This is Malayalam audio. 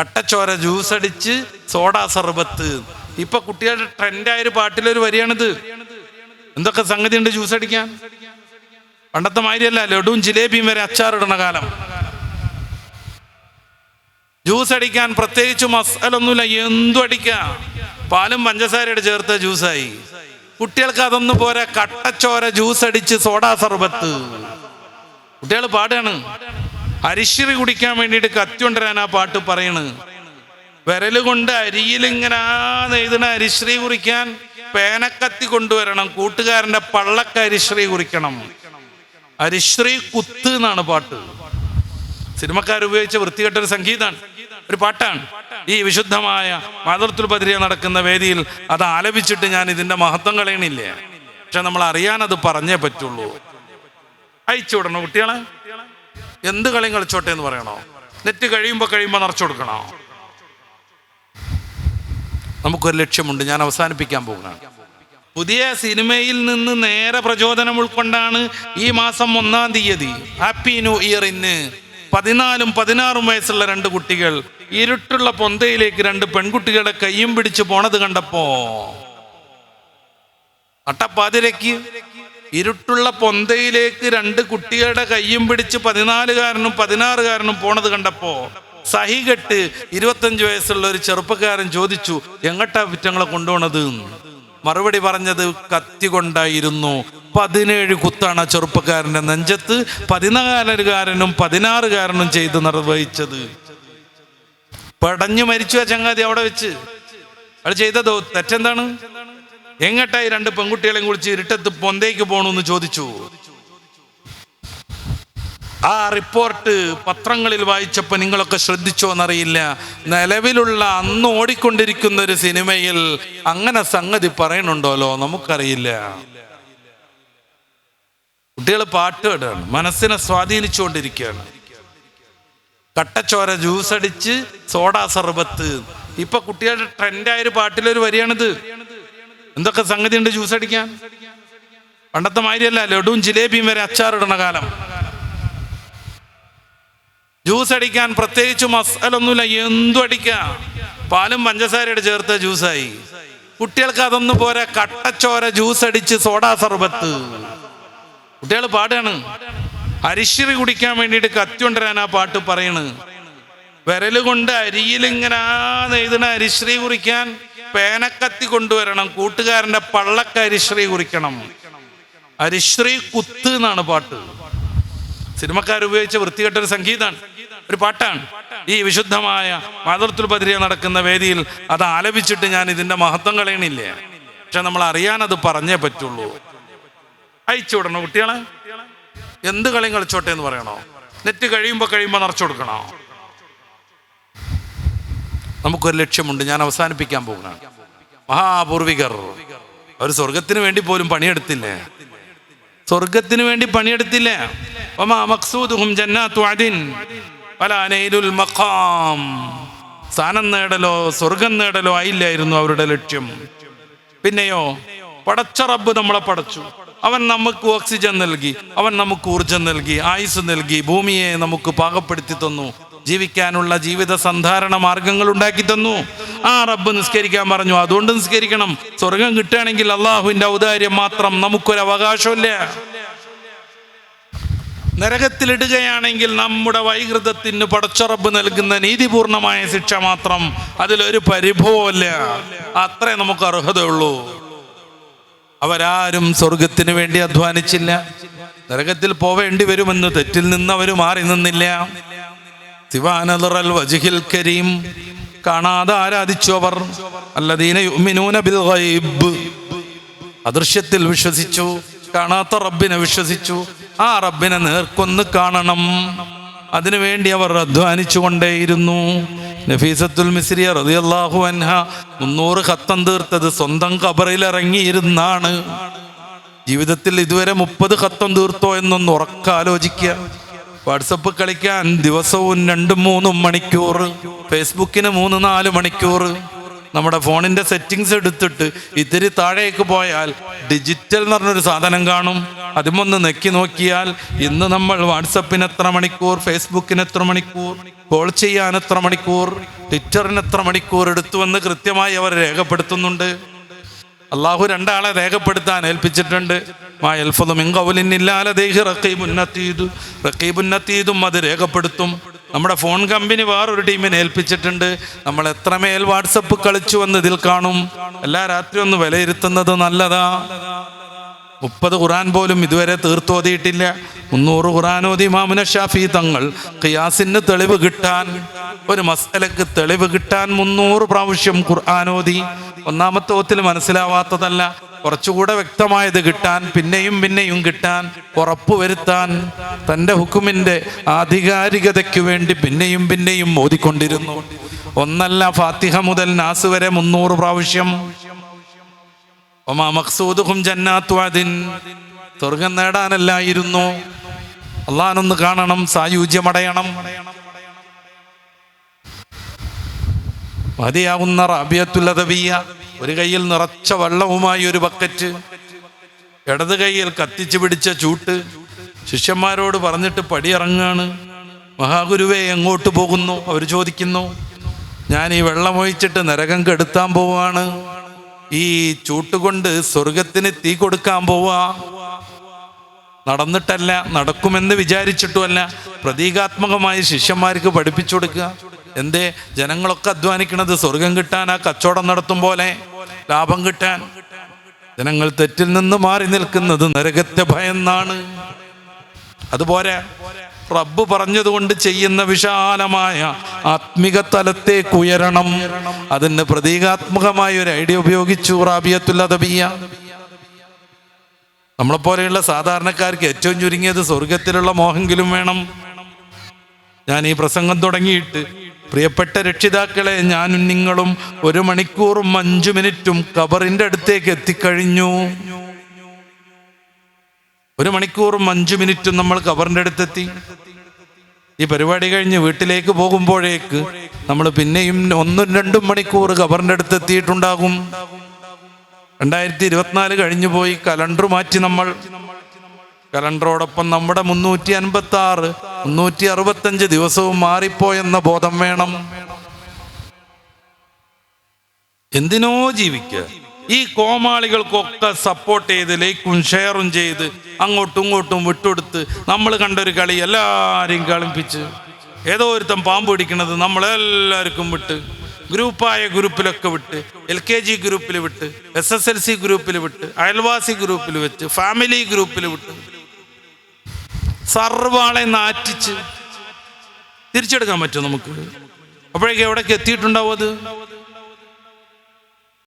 കട്ടച്ചോര ജ്യൂസ് അടിച്ച് സോഡാ സർബത്ത്. ഇപ്പൊ കുട്ടികളുടെ ട്രെൻഡായ ഒരു പാട്ടിലൊരു വരിയാണിത്. എന്തൊക്കെ സംഗതി ഉണ്ട് ജ്യൂസ് അടിക്കാൻ? പണ്ടത്തെ മാതിരിയല്ല ലഡുവും ജിലേബിയും വരെ അച്ചാറിടണ കാലം. ജ്യൂസ് അടിക്കാൻ പ്രത്യേകിച്ച് മസാലൊന്നുമില്ല എന്തും അടിക്കാം. പാലും പഞ്ചസാരയുടെ ചേർത്ത ജ്യൂസായി കുട്ടികൾക്ക് അതൊന്നും പോരാ കട്ടച്ചോര ജ്യൂസ് അടിച്ച് സോഡാ സർബത്ത്. കുട്ടികൾ പാടാണ്. അരിശ്രി കുടിക്കാൻ വേണ്ടിയിട്ട് കത്തി കൊണ്ടുവരാൻ ആ പാട്ട് പറയണ്. വിരൽ കൊണ്ട് അരിയിൽ ഇങ്ങനെ നെയ്തണ അരിശ്രീ കുറിക്കാൻ പേനക്കത്തി കൊണ്ടുവരണം. കൂട്ടുകാരന്റെ പള്ളക്ക അരിശ്രീ കുറിക്കണം. അരിശ്രീ കുത്ത് എന്നാണ് പാട്ട്. സിനിമക്കാർ ഉപയോഗിച്ച വൃത്തികെട്ട ഒരു സംഗീതമാണ്. ഒരു പാട്ടാണ്. ഈ വിശുദ്ധമായ മാതൃത്വ പതിരിയ നടക്കുന്ന വേദിയിൽ അത് ആലപിച്ചിട്ട് ഞാൻ ഇതിന്റെ മഹത്വം കളയണില്ലേ? പക്ഷെ നമ്മൾ അറിയാൻ അത് പറഞ്ഞേ പറ്റുള്ളൂ. അയച്ചു വിടണോ കുട്ടികളെ? എന്ത് കളിയും കളിച്ചോട്ടെ എന്ന് പറയണോ? നെറ്റ് കഴിയുമ്പോൾ കഴിയുമ്പോൾ നിറച്ചു കൊടുക്കണോ? നമുക്കൊരു ലക്ഷ്യമുണ്ട്. ഞാൻ അവസാനിപ്പിക്കാൻ പോകുകയാണ് പുതിയ സിനിമയിൽ നിന്ന് നേരെ പ്രചോദനം ഉൾക്കൊണ്ടാണ് ഈ മാസം ഒന്നാം തീയതി ഹാപ്പി ന്യൂ ഇയറിന് പതിനാലും പതിനാറും വയസ്സുള്ള രണ്ട് കുട്ടികൾ ഇരുട്ടുള്ള പൊന്തയിലേക്ക് രണ്ട് പെൺകുട്ടികളുടെ കയ്യും പിടിച്ച് പോണത് കണ്ടപ്പോ അട്ടപ്പാതിരയ്ക്ക് ഇരുട്ടുള്ള പൊന്തയിലേക്ക് രണ്ട് കുട്ടികളുടെ കയ്യും പിടിച്ച് പതിനാലുകാരനും പതിനാറുകാരനും പോണത് കണ്ടപ്പോ സഹികെട്ട് ഇരുപത്തഞ്ച് വയസ്സുള്ള ഒരു ചെറുപ്പക്കാരൻ ചോദിച്ചു എങ്ങട്ടാ കുറ്റങ്ങളെ കൊണ്ടുപോണത്? മറുപടി പറഞ്ഞത് കത്തി കൊണ്ടായിരുന്നു. പതിനേഴ് കുത്താണ് ചെറുപ്പക്കാരന്റെ നെഞ്ചത്ത്. പതിനാലുകാരനും പതിനാറുകാരനും ചെയ്ത് നിർവഹിച്ചത്. പടഞ്ഞു മരിച്ചു ആ ചങ്ങാതി അവിടെ വെച്ച്. അത് ചെയ്തതോ? തെറ്റെന്താണ്? എങ്ങട്ടായി രണ്ട് പെൺകുട്ടികളെയും കുറിച്ച് ഇരുട്ടത്ത് പൊന്തേക്ക് പോണെന്ന് ചോദിച്ചു. ആ റിപ്പോർട്ട് പത്രങ്ങളിൽ വായിച്ചപ്പോൾ നിങ്ങളൊക്കെ ശ്രദ്ധിച്ചോ എന്നറിയില്ല. നിലവിലുള്ള അന്ന് ഓടിക്കൊണ്ടിരിക്കുന്ന ഒരു സിനിമയിൽ അങ്ങനെ സംഗതി പറയണുണ്ടോലോ നമുക്കറിയില്ല. കുട്ടികൾ പാട്ട് കേടാണ് മനസ്സിനെ സ്വാധീനിച്ചുകൊണ്ടിരിക്കുകയാണ്. കട്ടച്ചോര ജ്യൂസ് അടിച്ച് സോഡാ സർബത്ത്. ഇപ്പൊ കുട്ടികളുടെ ട്രെൻഡായ ഒരു പാട്ടിലൊരു വരിയാണിത്. എന്തൊക്കെ സംഗതി ഉണ്ട് ജ്യൂസ് അടിക്കാൻ? പണ്ടത്തെ മാതിരിയല്ല ലഡുവും ജിലേബിയും വരെ അച്ചാറിടണ കാലം. ജ്യൂസ് അടിക്കാൻ പ്രത്യേകിച്ച് മസാലൊന്നുമില്ല എന്തും അടിക്കാം. പാലും പഞ്ചസാരയുടെ ചേർത്ത ജ്യൂസായി കുട്ടികൾക്ക് അതൊന്നും പോരാ കട്ടച്ചോര ജ്യൂസ് അടിച്ച് സോഡാ സർബത്ത്. കുട്ടികൾ പാടാണ്. അരിശ്രി കുടിക്കാൻ വേണ്ടിട്ട് കത്തി കൊണ്ടുവരാൻ ആ പാട്ട് പറയണ്. വിരലുകൊണ്ട് അരിയിൽ ഇങ്ങനെ നെയ്തണ അരിശ്രീ കുറിക്കാൻ പേനക്കത്തി കൊണ്ടുവരണം കൂട്ടുകാരന്റെ പള്ളക്ക അരിശ്രീ കുറിക്കണം. അരിശ്രീ കുത്ത് എന്നാണ് പാട്ട്. സിനിമക്കാർ ഉപയോഗിച്ച വൃത്തികെട്ട ഒരു സംഗീതമാണ്. ഒരു പാട്ടാണ്. ഈ വിശുദ്ധമായ മാതൃത്വ പതിരിയ നടക്കുന്ന വേദിയിൽ അത് ആലപിച്ചിട്ട് ഞാൻ ഇതിന്റെ മഹത്വം കളയണില്ലേ? പക്ഷെ നമ്മൾ അറിയാൻ അത് പറഞ്ഞേ പറ്റുള്ളൂ. അയച്ചു വിടണോ കുട്ടികളെ? എന്ത് കളിയും കളിച്ചോട്ടെ എന്ന് പറയണോ? നെറ്റ് കഴിയുമ്പോൾ കഴിയുമ്പോൾ നിറച്ചു കൊടുക്കണോ? നമുക്കൊരു ലക്ഷ്യമുണ്ട്. ഞാൻ അവസാനിപ്പിക്കാൻ പോകുകയാണ് മഹാപൂർവികർ അവർ സ്വർഗത്തിന് വേണ്ടി പോലും പണിയെടുത്തില്ലേ? സ്വർഗത്തിന് വേണ്ടി പണിയെടുത്തില്ലേ? സ്ഥാനം നേടലോ സ്വർഗം നേടലോ ആയില്ലായിരുന്നു അവരുടെ ലക്ഷ്യം. പിന്നെയോ പടച്ച റബ്ബ് നമ്മളെ പടച്ചു. അവൻ നമുക്ക് ഓക്സിജൻ നൽകി അവൻ നമുക്ക് ഊർജം നൽകി ആയുസ് നൽകി ഭൂമിയെ നമുക്ക് പാകപ്പെടുത്തി തന്നു. ജീവിക്കാനുള്ള ജീവിത സന്ധാരണ മാർഗങ്ങൾ ഉണ്ടാക്കി തന്നു. ആ റബ്ബ് നിസ്കരിക്കാൻ പറഞ്ഞു. അതുകൊണ്ട് നിസ്കരിക്കണം. സ്വർഗം കിട്ടുകയാണെങ്കിൽ അള്ളാഹുവിന്റെ ഔദാര്യം മാത്രം നമുക്കൊരു അവകാശമില്ല. നരകത്തിലിടുകയാണെങ്കിൽ നമ്മുടെ വൈകൃതത്തിന് പടച്ചുറപ്പ് നൽകുന്ന നീതിപൂർണമായ ശിക്ഷ മാത്രം അതിലൊരു പരിഭവമല്ല അത്രേ നമുക്ക് അർഹതയുള്ളൂ. അവരാരും സ്വർഗത്തിന് വേണ്ടി അധ്വാനിച്ചില്ല. നരകത്തിൽ പോവേണ്ടി വരുമെന്ന് തെറ്റിൽ നിന്ന് അവർ മാറി നിന്നില്ല. വജിഹിൽ കരീം. കാണാതെ ആരാധിച്ചു അവർ അല്ലദീന യുഅ്മിനൂന ബിൽ ഗൈബ്. അദൃശ്യത്തിൽ വിശ്വസിച്ചു. കാണാത്ത റബ്ബിനെ വിശ്വസിച്ചു. ആ റബ്ബിനെ നേർക്കൊന്ന് കാണണം. അതിനുവേണ്ടി അവർ അധ്വാനിച്ചു കൊണ്ടേയിരുന്നു നഫീസത്തുൽ മിസ്രിയ റളിയല്ലാഹു അൻഹ മുന്നൂറ് ഖത്തം തീർത്തത് സ്വന്തം കബറിൽ ഇറങ്ങിയിരുന്നാണ് ജീവിതത്തിൽ ഇതുവരെ മുപ്പത് ഖത്തം തീർത്തോ എന്നൊന്ന് ഉറക്കാലോചിക്കുക. വാട്സപ്പ് കളിക്കാൻ ദിവസവും രണ്ടും മൂന്നും മണിക്കൂർ ഫേസ്ബുക്കിന് മൂന്ന് നാല് മണിക്കൂർ. നമ്മുടെ ഫോണിന്റെ സെറ്റിങ്സ് എടുത്തിട്ട് ഇത്തിരി താഴേക്ക് പോയാൽ ഡിജിറ്റൽ എന്ന് പറഞ്ഞൊരു സാധനം കാണും. അതുമൊന്ന് നെക്കി നോക്കിയാൽ ഇന്ന് നമ്മൾ വാട്സപ്പിന് എത്ര മണിക്കൂർ ഫേസ്ബുക്കിന് എത്ര മണിക്കൂർ കോൾ ചെയ്യാൻ എത്ര മണിക്കൂർ ട്വിറ്ററിന് എത്ര മണിക്കൂർ എടുത്തുവെന്ന് കൃത്യമായി അവർ രേഖപ്പെടുത്തുന്നുണ്ട്. അള്ളാഹു രണ്ടാളെ രേഖപ്പെടുത്താൻ ഏൽപ്പിച്ചിട്ടുണ്ട്. മാ അത് രേഖപ്പെടുത്തും. നമ്മുടെ ഫോൺ കമ്പനി വേറൊരു ടീമിനെ ഏൽപ്പിച്ചിട്ടുണ്ട്. നമ്മൾ എത്രമേൽ വാട്സപ്പ് കളിച്ചു എന്ന് ഇതിൽ കാണും. എല്ലാ രാത്രി ഒന്ന് വിലയിരുത്തുന്നത് നല്ലതാ. മുപ്പത് ഖുറാൻ പോലും ഇതുവരെ തീർത്തോതിയിട്ടില്ല മുന്നൂറ് ഖുറാൻ ഓതി മാമുന ഷാഫി തങ്ങൾ. ഖിയാസിന് തെളിവ് കിട്ടാൻ. ഒരു മസലക്ക് തെളിവ് കിട്ടാൻ മുന്നൂറ് പ്രാവശ്യം ഖുർആൻ ഓതി. ഒന്നാമത്തെ ഓത്തിൽ മനസ്സിലാവാത്തതല്ല. കുറച്ചുകൂടെ വ്യക്തമായത് കിട്ടാൻ പിന്നെയും പിന്നെയും കിട്ടാൻ ഉറപ്പുവരുത്താൻ തന്റെ ഹുക്കുമിന്റെ ആധികാരികതയ്ക്ക് വേണ്ടി പിന്നെയും പിന്നെയും ഓതിക്കൊണ്ടിരുന്നു. ഒന്നല്ല ഫാത്തിഹ മുതൽ നാസ് വരെ മുന്നൂറ് പ്രാവശ്യം. ഒമാ അദിൻ സ്വർഗം നേടാനല്ലായിരുന്നു. അള്ളഹാനൊന്ന് കാണണം സായുജ്യമടയണം. മതിയാവുന്ന റാബിയത്തുല്ലതവിയ ഒരു കയ്യിൽ നിറച്ച വെള്ളവുമായി ഒരു ബക്കറ്റ്. ഇടത് കയ്യിൽ കത്തിച്ചു പിടിച്ച ചൂട്ട്. ശിഷ്യന്മാരോട് പറഞ്ഞിട്ട് പടിയിറങ്ങാണ്. മഹാഗുരുവെ എങ്ങോട്ട് പോകുന്നു? അവർ ചോദിക്കുന്നു ഞാൻ ഈ വെള്ളമൊഴിച്ചിട്ട് നരകം കെടുത്താൻ പോവാണ്. ഈ ചൂട്ടുകൊണ്ട് സ്വർഗത്തിന് തീ കൊടുക്കാൻ പോവാ. നടന്നിട്ടല്ല നടക്കുമെന്ന് വിചാരിച്ചിട്ടുമല്ല. പ്രതീകാത്മകമായി ശിഷ്യന്മാർക്ക് പഠിപ്പിച്ചു കൊടുക്കുക. എന്തേ? ജനങ്ങളൊക്കെ അധ്വാനിക്കുന്നത് സ്വർഗം കിട്ടാൻ ആ കച്ചവടം നടത്തും പോലെ ലാഭം കിട്ടാൻ. ജനങ്ങൾ തെറ്റിൽ നിന്ന് മാറി നിൽക്കുന്നത് നരകത്തെ ഭയന്നാണ്. അതുപോലെ റബ്ബ് പറഞ്ഞതുകൊണ്ട് ചെയ്യുന്ന വിശാലമായ ആത്മിക തലത്തേക്ക് ഉയരണം. അതിന് പ്രതീകാത്മകമായ ഒരു ഐഡിയ ഉപയോഗിച്ചു റാബിയത്തുൽ അദബിയ. നമ്മളെപ്പോലെയുള്ള സാധാരണക്കാർക്ക് ഏറ്റവും ചുരുങ്ങിയത് സ്വർഗത്തിലുള്ള മോഹെങ്കിലും വേണം. ഞാൻ ഈ പ്രസംഗം തുടങ്ങിയിട്ട് പ്രിയപ്പെട്ട രക്ഷിതാക്കളെ ഞാനും നിങ്ങളും ഒരു മണിക്കൂറും അഞ്ചു മിനിറ്റും കബറിന്റെ അടുത്തേക്ക് എത്തിക്കഴിഞ്ഞു. ഒരു മണിക്കൂറും അഞ്ചു മിനിറ്റും നമ്മൾ കബറിന്റെ അടുത്തെത്തി. ഈ പരിപാടി കഴിഞ്ഞ് വീട്ടിലേക്ക് പോകുമ്പോഴേക്ക് നമ്മൾ പിന്നെയും ഒന്നും രണ്ടും മണിക്കൂർ കബറിന്റെ അടുത്ത് എത്തിയിട്ടുണ്ടാകും രണ്ടായിരത്തി ഇരുപത്തിനാല് കഴിഞ്ഞു പോയി കലണ്ടർ മാറ്റി നമ്മൾ കലണ്ടറോടൊപ്പം നമ്മുടെ മുന്നൂറ്റി അൻപത്തി ആറ് മുന്നൂറ്റി അറുപത്തഞ്ച് ദിവസവും മാറിപ്പോയെന്ന ബോധം വേണം. എന്തിനോ ജീവിക്കുക ഈ കോമാളികൾക്കൊക്കെ സപ്പോർട്ട് ചെയ്ത് ലൈക്കും ഷെയറും ചെയ്ത് അങ്ങോട്ടും ഇങ്ങോട്ടും വിട്ടുകൊടുത്ത് നമ്മൾ കണ്ടൊരു കളി എല്ലാവരെയും കളിപ്പിച്ച്. ഏതോ ഒരുത്തം പാമ്പ് പിടിക്കണത് നമ്മളെല്ലാവർക്കും വിട്ട്. ഗ്രൂപ്പായ ഗ്രൂപ്പിലൊക്കെ വിട്ട്. എൽ കെ ജി ഗ്രൂപ്പിൽ വിട്ട്. എസ് എസ് എൽ സി ഗ്രൂപ്പിൽ വിട്ട്. അയൽവാസി ഗ്രൂപ്പിൽ വെച്ച്. ഫാമിലി ഗ്രൂപ്പിൽ വിട്ട്. സർവാളെ നാറ്റിച്ച് തിരിച്ചെടുക്കാൻ പറ്റും നമുക്ക്. അപ്പോഴേക്കും എവിടേക്ക് എത്തിയിട്ടുണ്ടാവും അത്?